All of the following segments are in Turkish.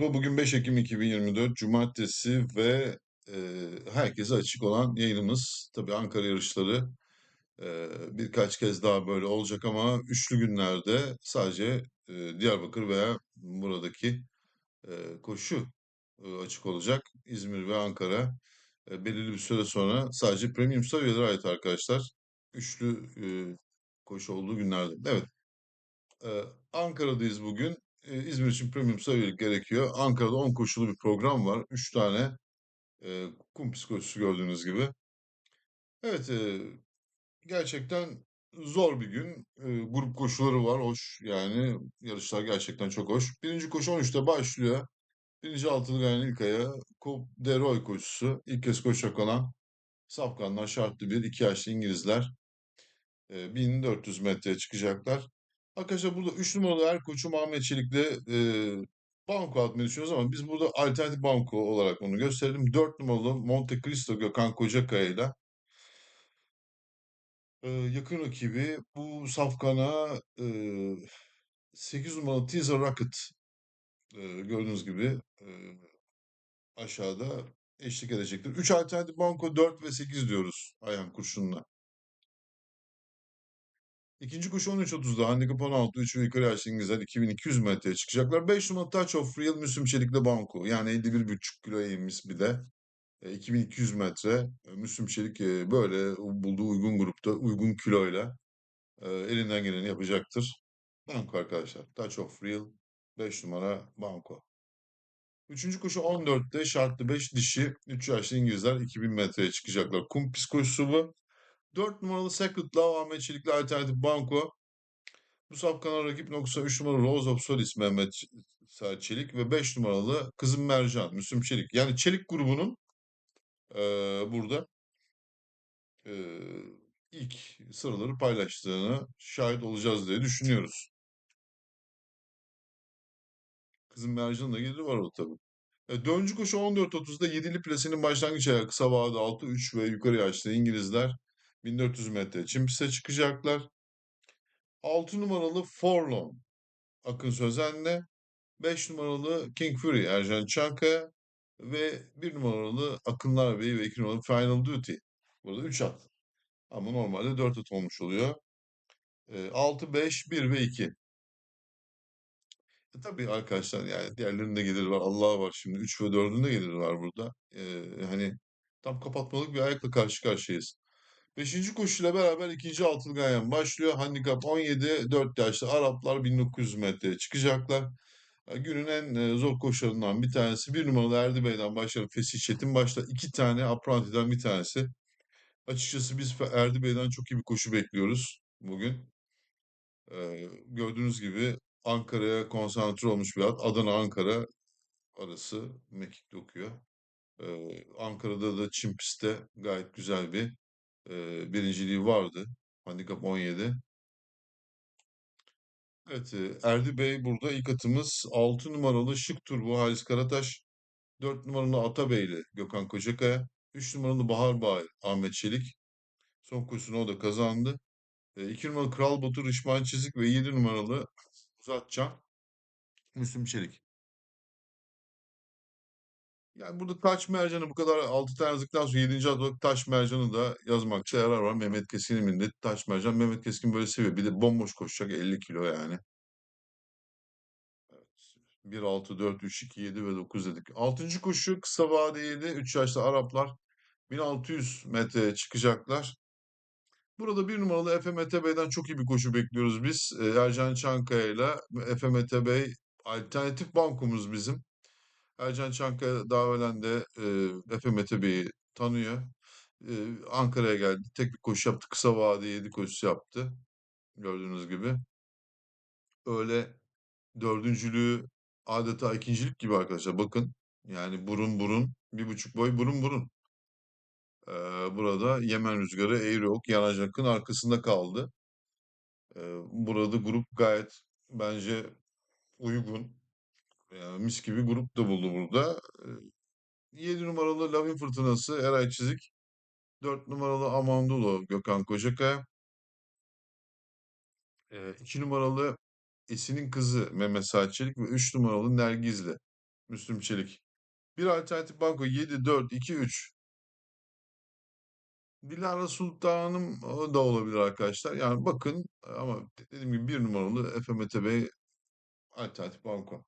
Bu bugün 5 Ekim 2024 Cumartesi ve e, herkese açık olan yayınımız. Tabii Ankara yarışları e, birkaç kez daha böyle olacak ama üçlü günlerde sadece e, Diyarbakır veya buradaki e, koşu e, açık olacak. İzmir ve Ankara e, belirli bir süre sonra sadece premium seviyelere ait arkadaşlar. Üçlü e, koşu olduğu günlerde. Evet ee, Ankara'dayız bugün. Ee, İzmir için premium seviyelik gerekiyor. Ankara'da 10 koşulu bir program var. 3 tane e, kum psikolojisi gördüğünüz gibi. Evet, e, gerçekten zor bir gün. E, grup koşuları var, hoş. Yani yarışlar gerçekten çok hoş. Birinci koşu 13'te başlıyor. Birinci altılı gayen ilk ayağı Coupe de Roy koşusu. İlk kez koşacak olan Safkanlar şartlı bir iki yaşlı İngilizler. E, 1400 metreye çıkacaklar. Arkadaşlar burada 3 numaralı er koçu Muhammed Çelik'le e, banko atmayı düşünüyoruz ama biz burada alternatif banko olarak onu gösterelim. 4 numaralı Monte Cristo Gökhan Kocakaya ile e, yakın rakibi bu Safkan'a e, 8 numaralı Teaser Rocket e, gördüğünüz gibi e, aşağıda eşlik edecektir. 3 alternatif banko 4 ve 8 diyoruz Ayhan Kurşun'la. İkinci koşu 13.30'da handikap 16 3 ve yaşlı İngilizler 2200 metreye çıkacaklar. 5 numaralı Touch of Real Müslüm Çelik'le Banko. Yani 51,5 kilo eğimiz bir de. E, 2200 metre. E, Müslüm Çelik e, böyle bulduğu uygun grupta uygun kiloyla e, elinden geleni yapacaktır. Banko arkadaşlar. Touch of Real 5 numara Banko. Üçüncü koşu 14'te şartlı 5 dişi 3 yaşlı İngilizler 2000 metreye çıkacaklar. Kum psikolojisi bu. 4 numaralı Secret Love Ahmet Çelik'le alternatif banko. Bu safkana rakip noksa 3 numaralı Rose of Solis Mehmet Çelik ve 5 numaralı Kızım Mercan Müslüm Çelik. Yani Çelik grubunun eee, burada eee, ilk sıraları paylaştığını şahit olacağız diye düşünüyoruz. Kızım Mercan'ın da geliri var o tabii. E, dördüncü koşu 14.30'da 7'li plasenin başlangıç ayağı kısa vade 6, 3 ve yukarı yaşlı İngilizler 1400 metre çim piste çıkacaklar. 6 numaralı Forlorn Akın Sözen'le 5 numaralı King Fury Ercan Çankaya ve 1 numaralı Akınlar Bey ve 2 numaralı Final Duty. Burada 3 at. Ama normalde 4 at olmuş oluyor. E, 6, 5, 1 ve 2. E, tabii arkadaşlar yani diğerlerinde geliri var. Allah var şimdi. 3 ve 4'ün de geliri var burada. E, hani tam kapatmalık bir ayakla karşı karşıyayız. Beşinci koşuyla beraber ikinci altılı ganyan başlıyor. Handikap 17, 4 yaşlı Araplar 1900 metreye çıkacaklar. Ya Günün en e, zor koşularından bir tanesi. Bir numaralı Erdi Bey'den başlayarak Fesih Çetin başta. iki tane Apranti'den bir tanesi. Açıkçası biz Erdi Bey'den çok iyi bir koşu bekliyoruz bugün. Ee, gördüğünüz gibi Ankara'ya konsantre olmuş bir at. Adana-Ankara arası mekik dokuyor. Ee, Ankara'da da çim pistte gayet güzel bir e, birinciliği vardı. Handikap 17. Evet, Erdi Bey burada ilk atımız 6 numaralı Şık Turbo Halis Karataş, 4 numaralı Atabeyli Gökhan Kocakaya, 3 numaralı Bahar Bağ Ahmet Çelik. Son koşusunu o da kazandı. E, 2 numaralı Kral Batur İsmail Çizik ve 7 numaralı Uzatcan Müslüm Çelik. Yani burada taş mercanı bu kadar 6 tane yazdıktan sonra 7. adı taş mercanı da yazmakta yarar var. Mehmet Keskin'in de taş mercan. Mehmet Keskin böyle seviyor. Bir de bomboş koşacak 50 kilo yani. 1, 6, 4, 3, 2, 7 ve 9 dedik. Altıncı koşu kısa vadeli 3 yaşlı Araplar 1600 metreye çıkacaklar. Burada bir numaralı Efe Mete Bey'den çok iyi bir koşu bekliyoruz biz. Ee, Ercan Çankaya ile Efe Mete Bey alternatif bankomuz bizim. Ercan Çankaya daha evvelen de e, Efe Mete Bey'i tanıyor. Ankara'ya geldi. Tek bir koşu yaptı. Kısa vade 7 koşusu yaptı. Gördüğünüz gibi. Öyle dördüncülüğü adeta ikincilik gibi arkadaşlar. Bakın yani burun burun bir buçuk boy burun burun. Ee, burada Yemen rüzgarı Eğri Ok Yanacak'ın arkasında kaldı. Ee, burada grup gayet bence uygun. Yani mis gibi grup da buldu burada. Ee, 7 numaralı Lavin Fırtınası Eray Çizik. 4 numaralı Amandulo Gökhan Kocakaya. 2 numaralı Esin'in kızı Mehmet Saçelik ve 3 numaralı Nergizli Müslüm Çelik. Bir alternatif banko 7, 4, 2, 3. Dilara Sultanım da olabilir arkadaşlar. Yani bakın ama dediğim gibi bir numaralı FMTB alternatif banko.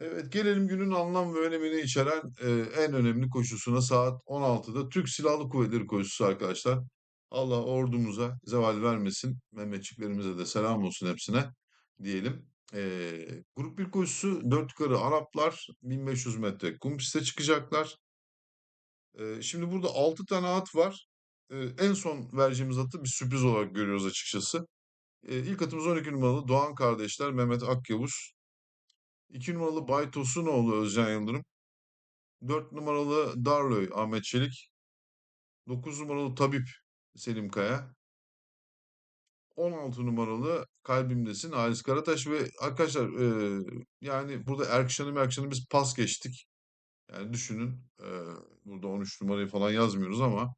Evet gelelim günün anlam ve önemini içeren e, en önemli koşusuna saat 16'da Türk Silahlı Kuvvetleri koşusu arkadaşlar. Allah ordumuza zeval vermesin. Mehmetçiklerimize de selam olsun hepsine diyelim. E, grup 1 koşusu 4 yukarı Araplar 1500 metre kum piste çıkacaklar. E, şimdi burada 6 tane at var. E, en son vereceğimiz atı bir sürpriz olarak görüyoruz açıkçası. E, ilk atımız 12 numaralı Doğan kardeşler Mehmet Akyavuz. 2 numaralı Bay Tosunoğlu Özcan Yıldırım. 4 numaralı Darlöy Ahmet Çelik. 9 numaralı Tabip Selim Kaya. 16 numaralı Kalbimdesin Halis Karataş ve arkadaşlar e, yani burada Erkşan'ı Merkşan'ı biz pas geçtik. Yani düşünün e, burada 13 numarayı falan yazmıyoruz ama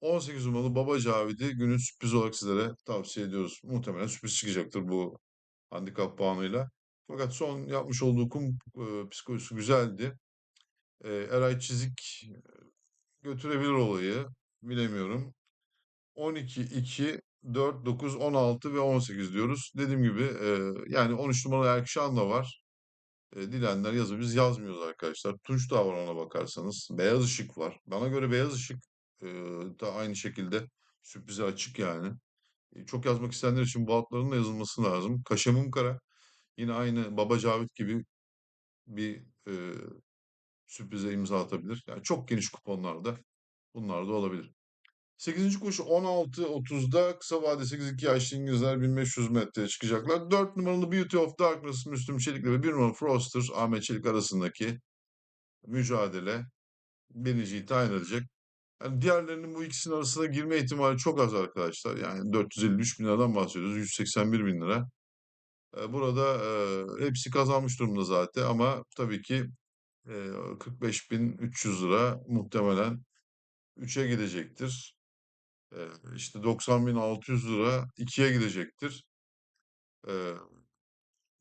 18 numaralı Baba Cavid'i günün sürpriz olarak sizlere tavsiye ediyoruz. Muhtemelen sürpriz çıkacaktır bu handikap puanıyla. Fakat son yapmış olduğu kum e, psikolojisi güzeldi. E, Eray Çizik götürebilir olayı. Bilemiyorum. 12, 2, 4, 9, 16 ve 18 diyoruz. Dediğim gibi e, yani 13 numaralı Erkşan da var. E, dilenler yazı biz yazmıyoruz arkadaşlar. Tunç da var ona bakarsanız. Beyaz ışık var. Bana göre beyaz ışık e, da aynı şekilde sürprize açık yani. E, çok yazmak isteyenler için bu altların da yazılması lazım. Kaşemum Kara yine aynı Baba Cavit gibi bir e, sürprize imza atabilir. Yani çok geniş kuponlarda bunlar da olabilir. 8. koşu 16.30'da kısa vade 8-2 yaşlı İngilizler 1500 metreye çıkacaklar. 4 numaralı Beauty of Darkness Müslüm Çelik'le ve 1 numaralı Froster Ahmet Çelik arasındaki mücadele birinciyi tayin edecek. Yani diğerlerinin bu ikisinin arasına girme ihtimali çok az arkadaşlar. Yani 453 bin liradan bahsediyoruz. 181 bin lira. Burada hepsi kazanmış durumda zaten ama tabii ki e, 45.300 lira muhtemelen 3'e gidecektir. İşte 90.600 lira 2'ye gidecektir.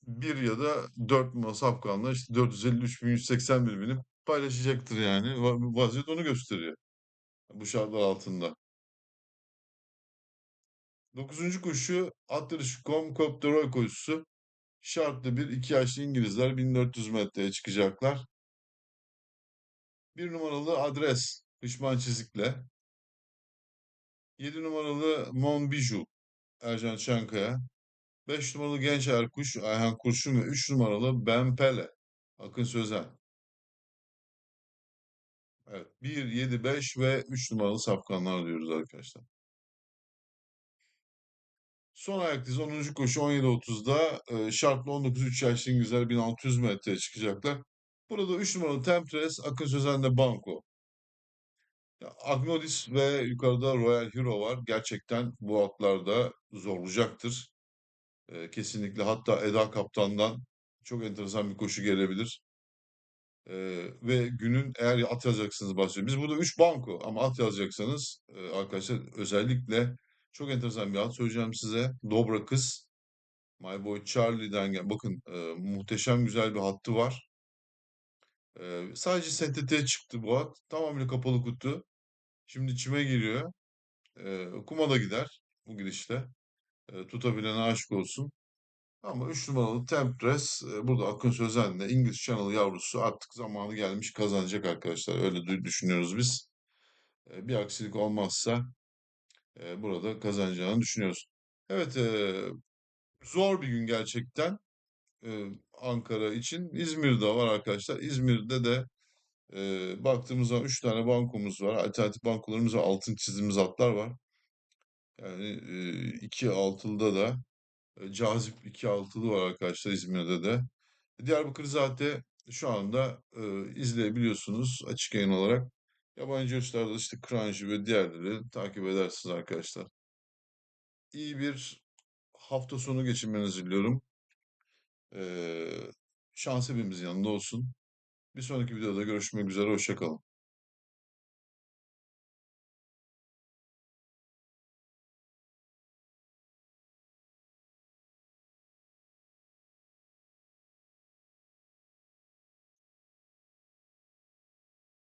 Bir ya da 4 numara safkanla işte 453.181 bini paylaşacaktır yani. Va- Vaziyet onu gösteriyor. Bu şartlar altında. Dokuzuncu koşu at yarışı Comcop koşusu. Şartlı bir iki yaşlı İngilizler 1400 metreye çıkacaklar. Bir numaralı adres Hışman Çizik'le. 7 numaralı Mon Bijou Ercan Çankaya. 5 numaralı Genç Erkuş Ayhan Kurşun ve 3 numaralı Bempele Akın Sözen. Evet 1, 7, 5 ve 3 numaralı safkanlar diyoruz arkadaşlar. Son ayaktayız. 10. koşu 17.30'da e, şartlı 19-3 yaşlı İngilizler 1600 metreye çıkacaklar. Burada 3 numaralı Temptres, Akın Sözen'de Banko. Agnodis ve yukarıda Royal Hero var. Gerçekten bu atlarda zorlayacaktır. E, kesinlikle hatta Eda Kaptan'dan çok enteresan bir koşu gelebilir. E, ve günün eğer at yazacaksınız bahsediyorum. Biz burada 3 banko ama at yazacaksanız e, arkadaşlar özellikle çok enteresan bir at söyleyeceğim size. Dobra Kız. My Boy Charlie'den gel. Bakın e, muhteşem güzel bir hattı var. E, sadece STT'ye çıktı bu at. Tamamıyla kapalı kutu. Şimdi çime giriyor. E, kuma da gider bu gidişle. E, tutabilene aşık olsun. Ama 3 numaralı Temptress e, burada Akın Sözen'le İngiliz Channel yavrusu artık zamanı gelmiş kazanacak arkadaşlar. Öyle dü- düşünüyoruz biz. E, bir aksilik olmazsa e, burada kazanacağını düşünüyoruz. Evet, e, zor bir gün gerçekten e, Ankara için. İzmir'de var arkadaşlar. İzmir'de de e, baktığımızda 3 tane bankomuz var. Alternatif bankolarımız ve altın çizdiğimiz hatlar var. Yani e, iki altılıda da e, cazip iki altılı var arkadaşlar İzmir'de de. Diyarbakır zaten şu anda e, izleyebiliyorsunuz açık yayın olarak. Yabancı yarışlarda işte Kranji ve diğerleri takip edersiniz arkadaşlar. İyi bir hafta sonu geçirmenizi diliyorum. Ee, şans hepimizin yanında olsun. Bir sonraki videoda görüşmek üzere. Hoşça kalın.